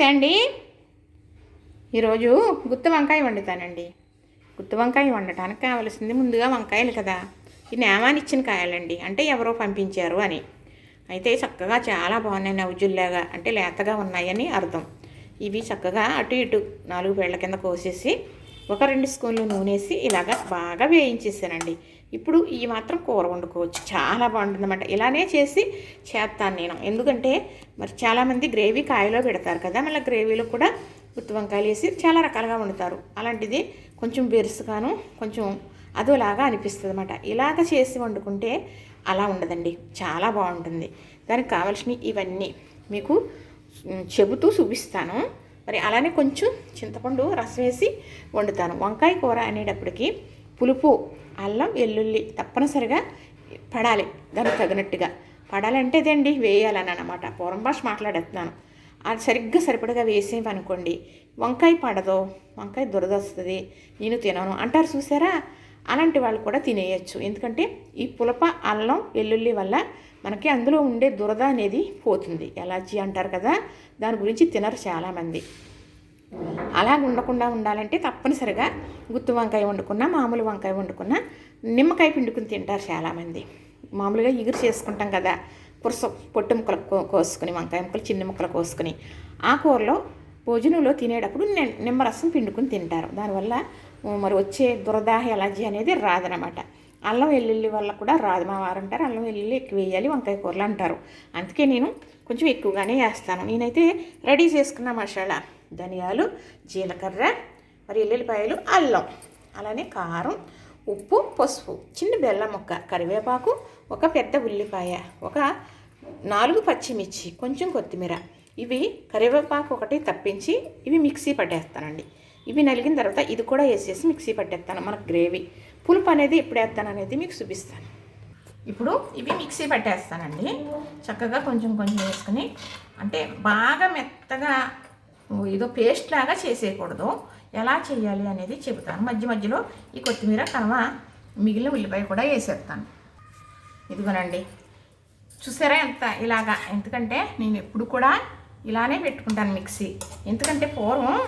నమస్తే అండి. ఈరోజు గుత్తి వంకాయ వండుతానండి. గుత్తి వంకాయ వండటానికి కావలసింది ముందుగా వంకాయలు కదా. ఈ నేమానిచ్చిన కాయలండి. అంటే ఎవరో పంపించారు అని. అయితే చక్కగా చాలా బాగున్నాయి నవ్వుజుల్లాగా. అంటే లేతగా ఉన్నాయని అర్థం. ఇవి చక్కగా అటు ఇటు నాలుగు వేళ్ళ కింద కోసేసి ఒక రెండు స్పూన్లు నూనెసి ఇలాగ బాగా వేయించేసానండి. ఇప్పుడు ఈ మాత్రం కూర వండుకోవచ్చు. చాలా బాగుంటుందన్నమాట. ఇలానే చేసి చేస్తాను నేను. ఎందుకంటే మరి చాలామంది గ్రేవీ కాయలో పెడతారు కదా మళ్ళీ గ్రేవీలో కూడా గుత్తి వంకాయలు వేసి చాలా రకాలుగా వండుతారు. అలాంటిది కొంచెం బెరుసుగాను కొంచెం అదోలాగా అనిపిస్తుంది అనమాట ఇలాగ చేసి వండుకుంటే అలా ఉండదండి. చాలా బాగుంటుంది. దానికి కావాల్సినవి ఇవన్నీ మీకు చెబుతూ చూపిస్తాను. మరి అలానే కొంచెం చింతపండు రసం వేసి వండుతాను. వంకాయ కూర అనేటప్పటికి పులుపు అల్లం వెల్లుల్లి తప్పనిసరిగా పడాలి దానికి తగినట్టుగా. పడాలంటే ఇదండి వేయాలని అనమాట పూర్వం భాష మాట్లాడేస్తున్నాను. అది సరిగ్గా సరిపడగా వేసేవనుకోండి వంకాయ పడదు వంకాయ దురద వస్తుంది నేను తినను అంటారు చూసారా? అలాంటి వాళ్ళు కూడా తినేయచ్చు. ఎందుకంటే ఈ పులప అల్లం వెల్లుల్లి వల్ల మనకి అందులో ఉండే దురద అనేది పోతుంది. ఎలర్జీ అంటారు కదా దాని గురించి తినరు చాలామంది. అలా ఉండకుండా ఉండాలంటే తప్పనిసరిగా గుత్తి వంకాయ వండుకున్నా మామూలు వంకాయ వండుకున్నా నిమ్మకాయ పిండుకుని తింటారు చాలామంది. మామూలుగా ఎగురు చేసుకుంటాం కదా పురుస పొట్టు ముక్కలు కోసుకుని వంకాయ ముక్కలు చిన్న ముక్కలు కోసుకుని ఆ కూరలో భోజనంలో తినేటప్పుడు నిమ్మరసం పిండుకుని తింటారు. దానివల్ల మరి వచ్చే దురదాహ ఎలర్జీ అనేది రాదనమాట. అల్లం వెల్లుల్లి వల్ల కూడా రాదు. మా వారు అంటారు అల్లం వెల్లుల్లి ఎక్కువ వేయాలి వంకాయ కూరలు అంటారు. అందుకే నేను కొంచెం ఎక్కువగానే వేస్తాను. నేనైతే రెడీ చేసుకున్న మసాలా ధనియాలు జీలకర్ర మరి ఎల్లుల్లిపాయలు అల్లం అలానే కారం ఉప్పు పసుపు చిన్న బెల్లం ముక్క కరివేపాకు ఒక పెద్ద ఉల్లిపాయ ఒక నాలుగు పచ్చిమిర్చి కొంచెం కొత్తిమీర. ఇవి కరివేపాకు ఒకటి తప్పించి ఇవి మిక్సీ పట్టేస్తానండి. ఇవి నలిగిన తర్వాత ఇది కూడా వేసేసి మిక్సీ పట్టేస్తాను మనకు గ్రేవీ. పులుపు అనేది ఎప్పుడు వేస్తాను అనేది మీకు చూపిస్తాను. ఇప్పుడు ఇవి మిక్సీ పట్టేస్తానండి. చక్కగా కొంచెం కొంచెం వేసుకుని అంటే బాగా మెత్తగా ఏదో పేస్ట్ లాగా చేసేయకూడదు. ఎలా చేయాలి అనేది చెబుతాను. మధ్య మధ్యలో ఈ కొత్తిమీర కనవ మిగిలిన ఉల్లిపాయ కూడా వేసేస్తాను. ఇదిగోనండి. చూసారా ఎంత ఇలాగా? ఎందుకంటే నేను ఎప్పుడు కూడా ఇలానే పెట్టుకుంటాను మిక్సీ. ఎందుకంటే పూర్వం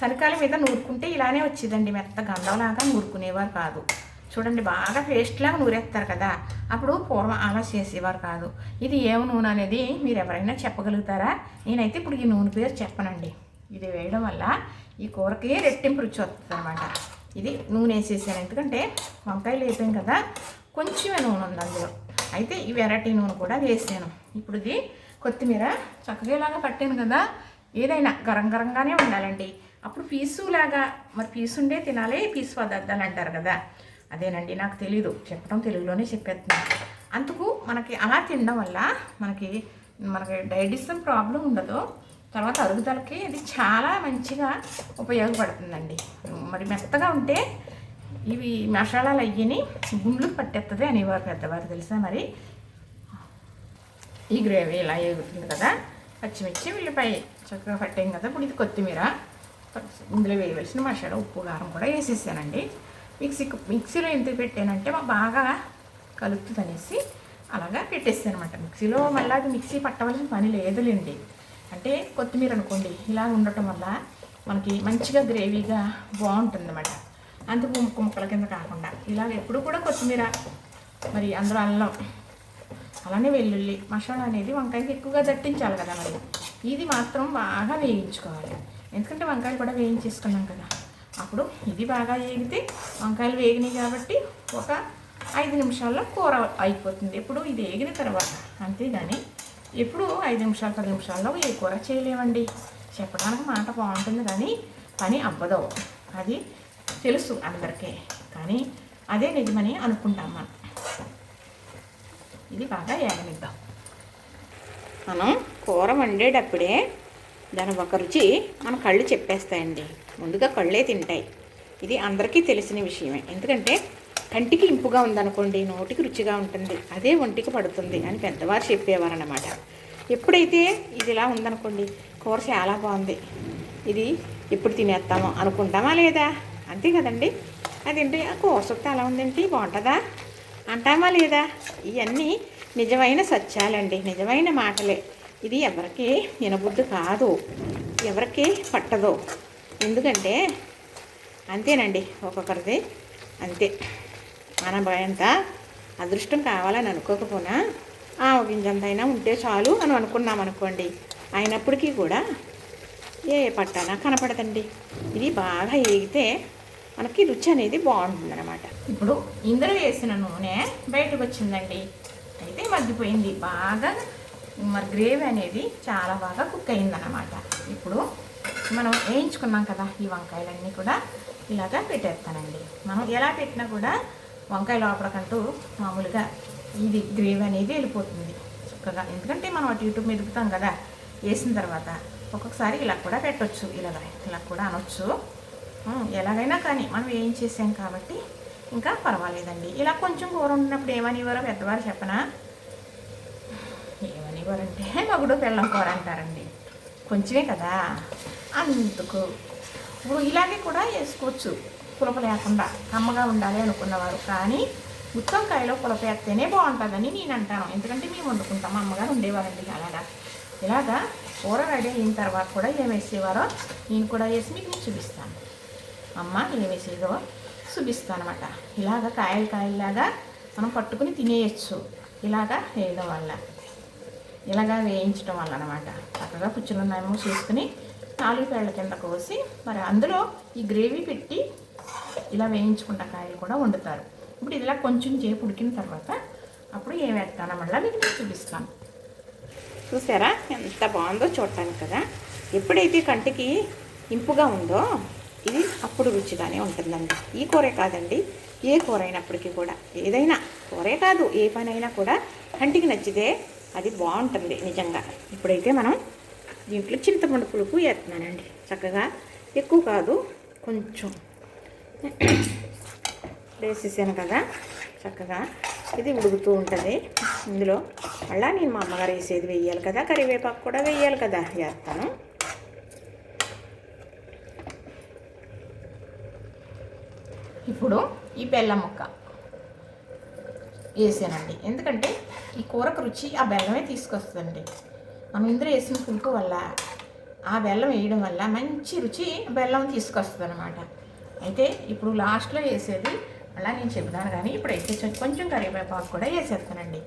సరికాల మీద నూరుకుంటే ఇలానే వచ్చేదండి మెత్త గంధంలాగా నూరుకునేవారు కాదు. చూడండి బాగా పేస్ట్లాగా నూరేస్తారు కదా. అప్పుడు పూర్వం అలా చేసేవారు కాదు. ఇది ఏం నూనె అనేది మీరు ఎవరైనా చెప్పగలుగుతారా? నేనైతే ఇప్పుడు ఈ నూనె పేరు చెప్పనండి. ఇది వేయడం వల్ల ఈ కూరకి రెట్టింపు రుచి వస్తుంది అనమాట ఇది నూనె వేసేసాను. ఎందుకంటే వంకాయలు వేసాం కదా కొంచెమే నూనె ఉంది అందులో. అయితే ఈ వెరైటీ నూనె కూడా వేసాను. ఇప్పుడు ఇది కొత్తిమీర చక్కగా ఇలాగా పట్టాను కదా. ఏదైనా గరం గరంగానే ఉండాలండి. పీసు లాగా మరి పీసు ఉండే తినాలి పీసు పదార్థాలు అంటారు కదా. అదేనండి నాకు తెలీదు. చెప్పడం తెలుగులోనే చెప్పేస్తున్నాను అందుకు మనకి అలా తినడం వల్ల మనకి మనకి డైజెషన్ ప్రాబ్లం ఉండదు. తర్వాత అరుగుదలకి ఇది చాలా మంచిగా ఉపయోగపడుతుందండి. మరి మెత్తగా ఉంటే ఇవి మసాలాలు అయ్యని గుండ్లు పట్టేస్తుంది అనేవారు పెద్దవారు తెలుసా మరి? ఈ గ్రేవీ ఇలా ఎగుతుంది కదా. పచ్చిమిర్చి ఉల్లిపాయ చక్కగా పట్టాం కదా. ఇప్పుడు ఇది కొత్తిమీర. ఇందులో వేయవలసిన మసాలా ఉప్పు కారం కూడా వేసేసానండి. మిక్సీ మిక్సీలో ఎందుకు పెట్టానంటే మా బాగా కలుపుతుంది అనేసి అలాగా పెట్టేస్తాను అనమాట మిక్సీలో మళ్ళీ అది మిక్సీ పట్టవలసిన పని లేదులేండి. అంటే కొత్తిమీర అనుకోండి ఇలా ఉండటం వల్ల మనకి మంచిగా గ్రేవీగా బాగుంటుంది అనమాట అందుకు ముక్క ముక్కల కింద కాకుండా. ఇలా ఎప్పుడు కూడా కొత్తిమీర మరి అందులో అల్లం అలానే వెల్లుల్లి మసాలా అనేది వంకాయకి ఎక్కువగా దట్టించాలి కదా మరి. ఇది మాత్రం బాగా వేయించుకోవాలి. ఎందుకంటే వంకాయలు కూడా వేయించేసుకున్నాం కదా. అప్పుడు ఇది బాగా వేగితే వంకాయలు వేగినాయి కాబట్టి ఒక ఐదు నిమిషాల్లో కూర అయిపోతుంది. ఇప్పుడు ఇది వేగిన తర్వాత అంతేగాని ఎప్పుడు ఐదు నిమిషాలు పది నిమిషాల్లో ఏ కూర చేయలేమండి. చెప్పడానికి మాట బాగుంటుంది కానీ పని అవ్వదు. అది తెలుసు అందరికీ. కానీ అదే నిజమని అనుకుంటాం మనం. ఇది బాగా ఏగనిద్దాం. మనం కూర వండేటప్పుడే దాని ఒక రుచి మన కళ్ళు చెప్పేస్తాయండి. ముందుగా కళ్ళే తింటాయి. ఇది అందరికీ తెలిసిన విషయమే. ఎందుకంటే కంటికి ఇంపుగా ఉందనుకోండి నోటికి రుచిగా ఉంటుంది అదే ఒంటికి పడుతుంది అని పెద్దవారు చెప్పేవారు అన్నమాట ఎప్పుడైతే ఇది ఇలా ఉందనుకోండి కూర చాలా బాగుంది. ఇది ఎప్పుడు తినేస్తామో అనుకుంటామా లేదా? అంతే కదండి. అదేంటి? ఆ కూర చుట్టూ అలా ఉందేంటి? బాగుంటుందా? అంటామా లేదా? ఇవన్నీ నిజమైన సత్యాలండి. నిజమైన మాటలే. ఇది ఎవరికి వినబుద్ధి కాదు. ఎవరికి పట్టదో. ఎందుకంటే అంతేనండి ఒక్కొక్కరిది అంతే. మన భయంత అదృష్టం కావాలని అనుకోకపోయినా ఆ గింజంతైనా ఉంటే చాలు అని అనుకున్నాం అనుకోండి. అయినప్పటికీ కూడా ఏ పట్టానా కనపడదండి. ఇది బాగా ఏగితే మనకి రుచి అనేది బాగుంటుందన్నమాట. ఇప్పుడు ఇందులో వేసిన నూనె బయటకు వచ్చిందండి. అయితే మగ్గిపోయింది. బాగా మరి గ్రేవీ అనేది చాలా బాగా కుక్ అయిందన్నమాట. ఇప్పుడు మనం వేయించుకున్నాం కదా ఈ వంకాయలన్నీ కూడా ఇలాగా పెట్టేస్తానండి. మనం ఎలా పెట్టినా కూడా వంకాయ లోపలకంటూ మామూలుగా ఇది గ్రేవీ అనేది వెళ్ళిపోతుంది చక్కగా. ఎందుకంటే మనం అటు ఇటు మెదుపుతాం కదా వేసిన తర్వాత ఒక్కొక్కసారి ఇలా కూడా పెట్టొచ్చు ఇలాగ ఇలా కూడా అనొచ్చు. ఎలాగైనా కానీ మనం ఏం చేసాం కాబట్టి ఇంకా పర్వాలేదండి. ఇలా కొంచెం కూర ఉన్నప్పుడు ఏమనివ్వరో పెద్దవారు చెప్పనా? అంటే మగుడు పిల్లం కూర అంటారండి. కొంచెమే కదా. అందుకు ఇప్పుడు ఇలాగే కూడా వేసుకోవచ్చు పులప లేకుండా కమ్మగా ఉండాలి అనుకున్నవారు. కానీ గుత్తొంకాయలో పులప వేస్తేనే బాగుంటుందని నేను అంటాను. ఎందుకంటే మేము వండుకుంటాం అమ్మగారు ఉండేవారండి అలాగా. ఇలాగా కూర రెడీ అయిన తర్వాత కూడా ఏం వేసేవారో నేను కూడా వేసి మీకు చూపిస్తాను. అమ్మ ఏం వేసేదో చూపిస్తాను అనమాట ఇలాగ కాయలు కాయలాగా మనం పట్టుకుని తినేయచ్చు. ఇలాగా వేయడం వల్ల ఇలాగా వేయించడం వల్ల అనమాట చక్కగా పుచ్చులున్నాయేమో చేసుకుని నాలుగు పేళ్ళ కింద కోసి మరి అందులో ఈ గ్రేవీ పెట్టి ఇలా వేయించుకున్న కాయలు కూడా వండుతారు. ఇప్పుడు ఇలా కొంచెం చేపు ఉడికిన తర్వాత అప్పుడు ఏం వేస్తానో మళ్ళీ మీకు నేను చూపిస్తాను. చూసారా? ఎంత బాగుందో చూడటానికి కదా? ఎప్పుడైతే కంటికి ఇంపుగా ఉందో ఇది అప్పుడు రుచిగానే ఉంటుందండి. ఈ కూరే కాదండి ఏ కూర అయినప్పటికీ కూడా. ఏదైనా కూరే కాదు ఏ పని అయినా కూడా కంటికి నచ్చితే అది బాగుంటుంది నిజంగా. ఇప్పుడైతే మనం దీంట్లో చింతపండు పులుపు వేస్తున్నానండి. చక్కగా ఎక్కువ కాదు కొంచెం. వేసేసాను కదా. చక్కగా ఇది ఉడుకుతూ ఉంటుంది. ఇందులో మళ్ళీ నేను మా అమ్మగారు వేసేది వేయాలి కదా. కరివేపాకు కూడా వేయాలి కదా. వేస్తాను. ఇప్పుడు ఈ బెల్లం ముక్క వేసానండి. ఎందుకంటే ఈ కూరకు రుచి ఆ బెల్లమే తీసుకొస్తుందండి. మనం ఇందులో వేసిన పులుపు వల్ల ఆ బెల్లం వేయడం వల్ల మంచి రుచి బెల్లం తీసుకొస్తుంది అనమాట అయితే ఇప్పుడు లాస్ట్లో వేసేది అలా నేను చెప్తాను కానీ ఇప్పుడు అయితే కొంచెం కరివేపాకు కూడా వేసేస్తానండి.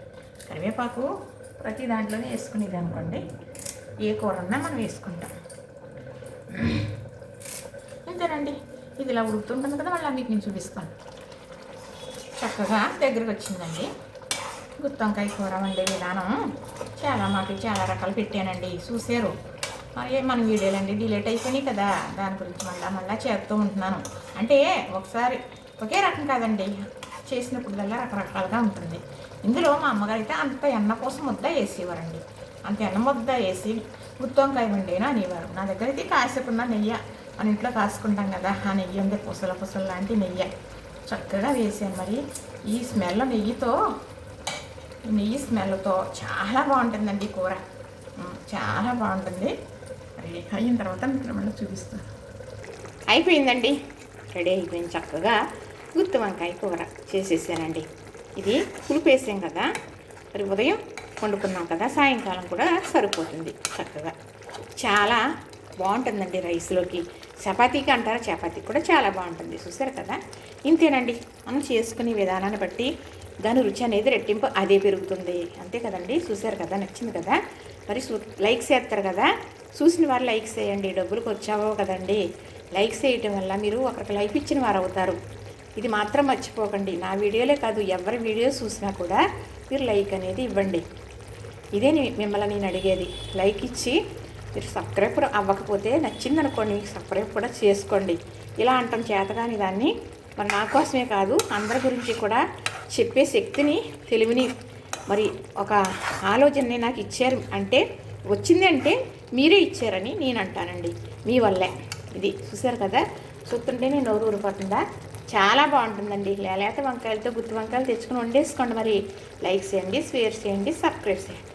కరివేపాకు ప్రతి దాంట్లోనే వేసుకునేది అనుకోండి ఏ కూరన్నా మనం వేసుకుంటాం. అంతేనండి ఇది ఇలా ఉడుకుతుంటుంది కదా మళ్ళీ మీకు నేను చూపిస్తాను. చక్కగా దగ్గరకు వచ్చిందండి గుత్తొంకాయ కూర వండే విధానం చాలా మాకు చాలా రకాలు పెట్టానండి. చూసారు మరి మన వీడియోలండి డిలేట్ అయిపోయినాయి కదా. దాని గురించి మళ్ళీ మళ్ళీ చేస్తూ ఉంటున్నాను. అంటే ఒకసారి ఒకే రకం కాదండి. చేసినప్పుడల్లా రకరకాలుగా ఉంటుంది. ఇందులో మా అమ్మగారు అయితే అంత ఎన్న కోసం ముద్ద వేసేవారండి. అంత ఎన్న ముద్ద వేసి గుత్తొంకాయ వండేనా అనేవారు. నా దగ్గర అయితే కాసుకున్న నెయ్యి మన ఇంట్లో కాసుకుంటాం కదా ఆ నెయ్యి ఉంది పుసల పుసల లాంటి నెయ్యి. చక్కగా వేసాను మరి. ఈ స్మెల్ నెయ్యితో నెయ్యి స్మెల్తో చాలా బాగుంటుందండి కూర. చాలా బాగుంటుంది. రెడీ అయిన తర్వాత మీకు మళ్ళీ చూపిస్తాను అయిపోయిందండి. రెడీ అయిపోయింది చక్కగా గుత్తి వంకాయ కూర చేసేసానండి ఇది పులుపు వేసాం కదా మరి ఉదయం వండుకున్నాం కదా సాయంకాలం కూడా సరిపోతుంది చక్కగా. చాలా బాగుంటుందండి రైస్లోకి. చపాతీకి అంటారా చపాతీకి కూడా చాలా బాగుంటుంది. చూసారు కదా? ఇంతేనండి. మనం చేసుకునే విధానాన్ని బట్టి దాని రుచి అనేది రెట్టింపు అదే పెరుగుతుంది. అంతే కదండి? చూశారు కదా? నచ్చింది కదా? మరి చూ లైక్స్ చేస్తారు కదా? చూసిన వారు లైక్స్ చేయండి. డబ్బులకు వచ్చావో కదండి? లైక్స్ చేయటం వల్ల మీరు ఒకరికి లైఫ్ ఇచ్చిన వారు అవుతారు. ఇది మాత్రం మర్చిపోకండి. నా వీడియోలే కాదు ఎవరి వీడియో చూసినా కూడా మీరు లైక్ అనేది ఇవ్వండి. ఇదే మిమ్మల్ని నేను అడిగేది. లైక్ ఇచ్చి మీరు సబ్స్క్రైబ్ కూడా అవ్వకపోతే నచ్చిందనుకోండి సబ్స్క్రైబ్ కూడా చేసుకోండి. ఇలా అంటాం చేతగాని దాన్ని. మరి నా కోసమే కాదు అందరి గురించి కూడా చెప్పే శక్తిని తెలివిని మరి ఒక ఆలోచనని నాకు ఇచ్చారు అంటే వచ్చింది అంటే మీరే ఇచ్చారని నేను అంటానండి. మీ వల్లే. ఇది చూసారు కదా? చూస్తుంటే నేను నోరు ఊరిపోతుందా? చాలా బాగుంటుందండి. లేలేత వంకాయలతో గుత్తి వంకాయలు తెచ్చుకొని వండేసుకోండి మరి. లైక్ చేయండి షేర్ చేయండి సబ్స్క్రైబ్ చేయండి.